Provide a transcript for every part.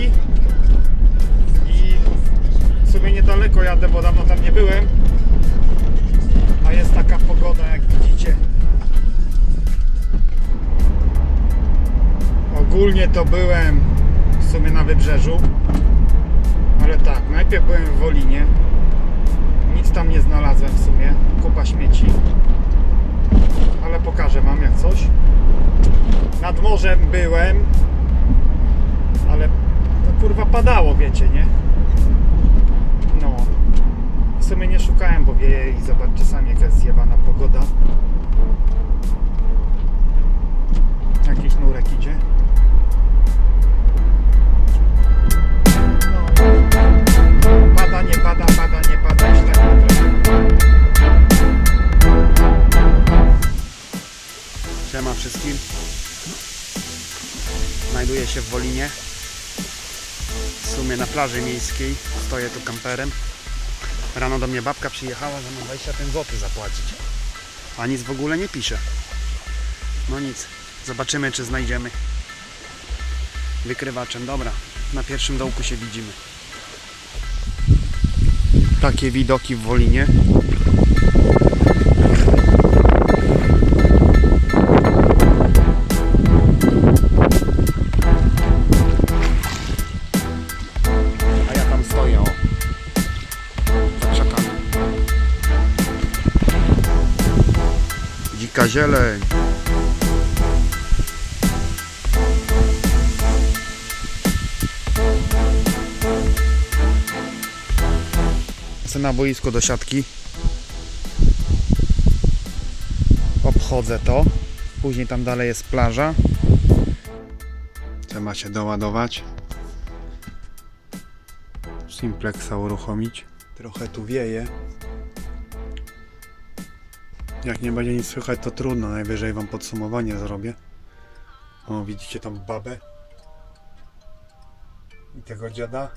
Woli i w sumie niedaleko jadę, bo dawno tam nie byłem. A jest taka pogoda, jak widzicie. Ogólnie to byłem w sumie na wybrzeżu. Ale tak, najpierw byłem w Wolinie. Nic tam nie znalazłem w sumie. Kupa śmieci. Ale pokażę wam jak coś. Nad morzem byłem. Kurwa padało, wiecie, nie? No. W sumie nie szukałem, bo wieje i zobaczcie sami jaka jest zjebana pogoda. Jakiś nurek idzie. No. Pada, nie pada, pada, nie pada, źle Siema wszystkim. Znajduję się w Wolinie. Sumie na plaży miejskiej. Stoję tu kamperem. Rano do mnie babka przyjechała, że mam 25 zł zapłacić. A nic w ogóle nie pisze. No nic. Zobaczymy czy znajdziemy. Wykrywaczem. Dobra. Na pierwszym dołku się widzimy. Takie widoki w Wolinie. Dzika zieleń. Na boisko do siatki. Obchodzę to. Później tam dalej jest plaża. Trzeba się doładować. Simplexa uruchomić. Trochę tu wieje. Jak nie będzie nic słychać, to trudno. Najwyżej wam podsumowanie zrobię. O, widzicie tam babę? I tego dziada?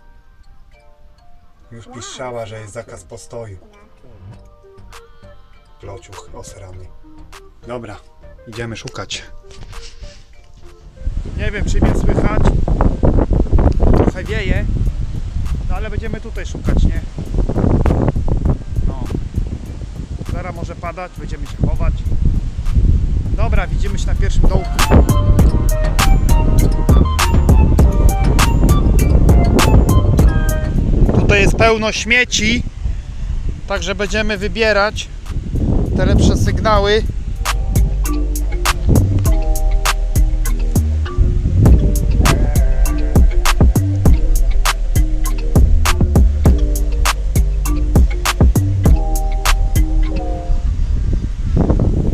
Już piszczała, że jest zakaz postoju. Plociuch osrany. Dobra, idziemy szukać. Nie wiem, czy mnie słychać. Trochę wieje. No ale będziemy tutaj szukać, nie? Zaraz może padać, będziemy się chować. Dobra, widzimy się na pierwszym dołku. Tutaj jest pełno śmieci, także będziemy wybierać te lepsze sygnały.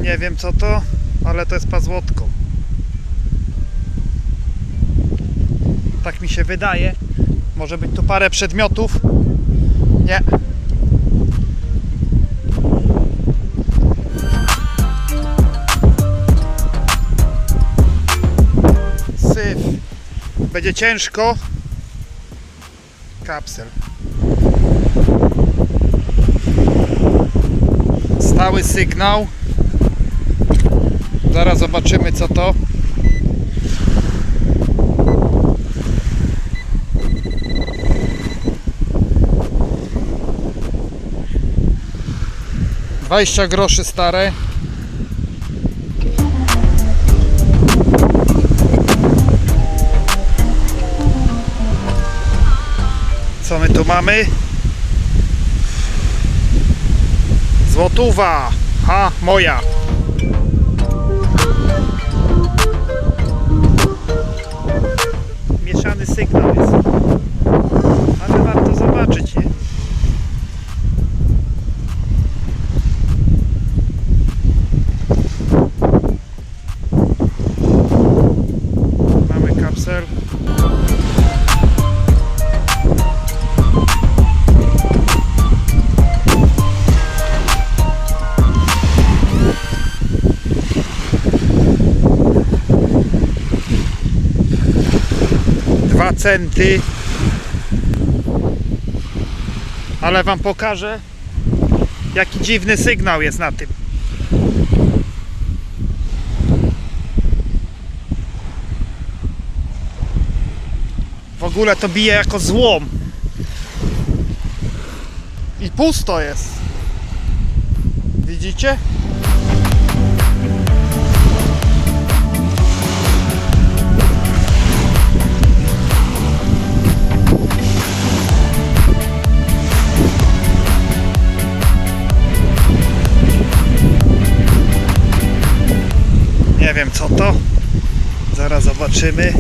Nie wiem co to, ale to jest pazłotko. Tak mi się wydaje. Może być tu parę przedmiotów. Nie. Syf. Będzie ciężko. Kapsel. Stały sygnał. Zaraz zobaczymy co to. Dwadzieścia groszy stare. Co my tu mamy? Złotówa! Ha, moja! Mieszany sygnał jest. Ale warto zobaczyć, nie? Dwa centy. Ale wam pokażę jaki dziwny sygnał jest na tym. W ogóle to bije jako złom. I pusto jest. Widzicie? Nie wiem co to. Zaraz zobaczymy.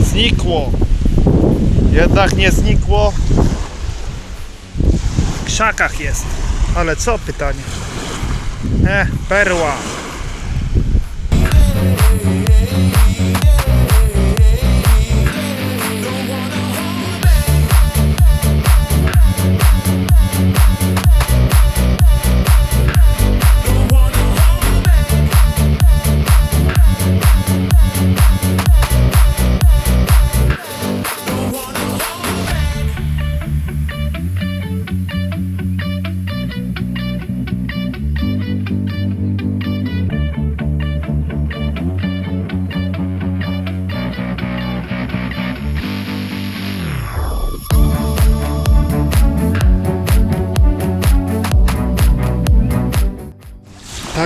Znikło. Jednak nie znikło. W krzakach jest. Ale co pytanie? E, perła.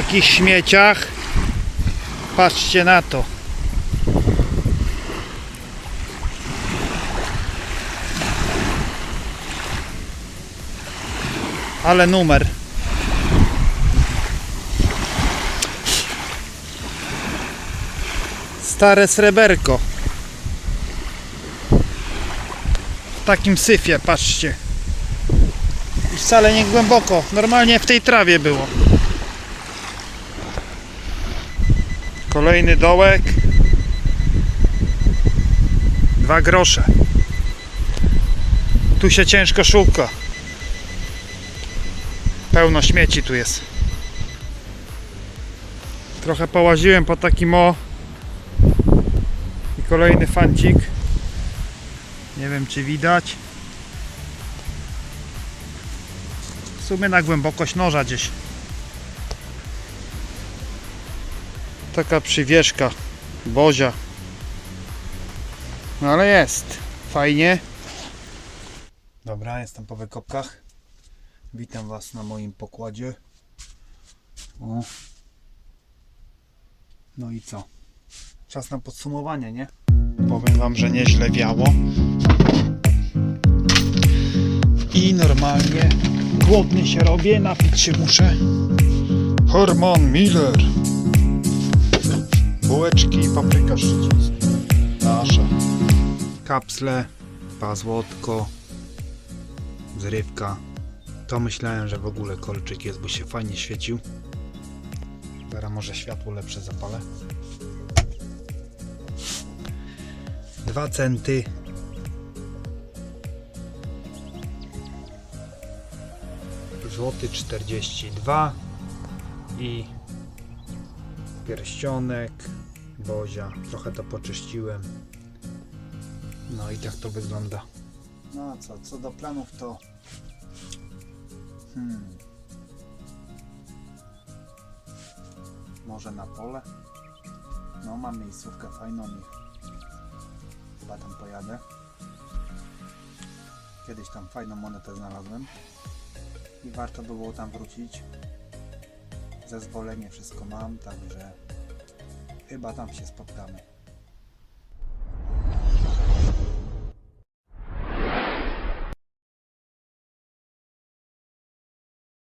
Takich śmieciach patrzcie na to. Ale numer. Stare sreberko. W takim syfie, patrzcie. I wcale nie głęboko. Normalnie w tej trawie było. Kolejny dołek. Dwa grosze. Tu się ciężko szuka. Pełno śmieci tu jest. Trochę połaziłem po takim o. I kolejny fancik. Nie wiem czy widać. W sumie na głębokość noża gdzieś. Taka przywieszka Bozia. No ale jest. Fajnie. Dobra jestem po wykopkach. Witam was na moim pokładzie. O. no i co? Czas na podsumowanie nie? Powiem wam że nieźle wiało. I normalnie głodny się robię napić się muszę. Herman Miller bułeczki i papryka. Nasze. Kapsle, pazłotko, zrywka. To myślałem, że w ogóle kolczyk jest, bo się fajnie świecił. Teraz może światło lepsze zapalę. Dwa centy. Złoty 42 i pierścionek, trochę to poczyściłem. No i tak to wygląda. No co, co do planów to... Hmm. Może na pole? No mam miejscówkę fajną i chyba tam pojadę. Kiedyś tam fajną monetę znalazłem i warto by było tam wrócić zezwolenie wszystko mam, także chyba tam się spotkamy.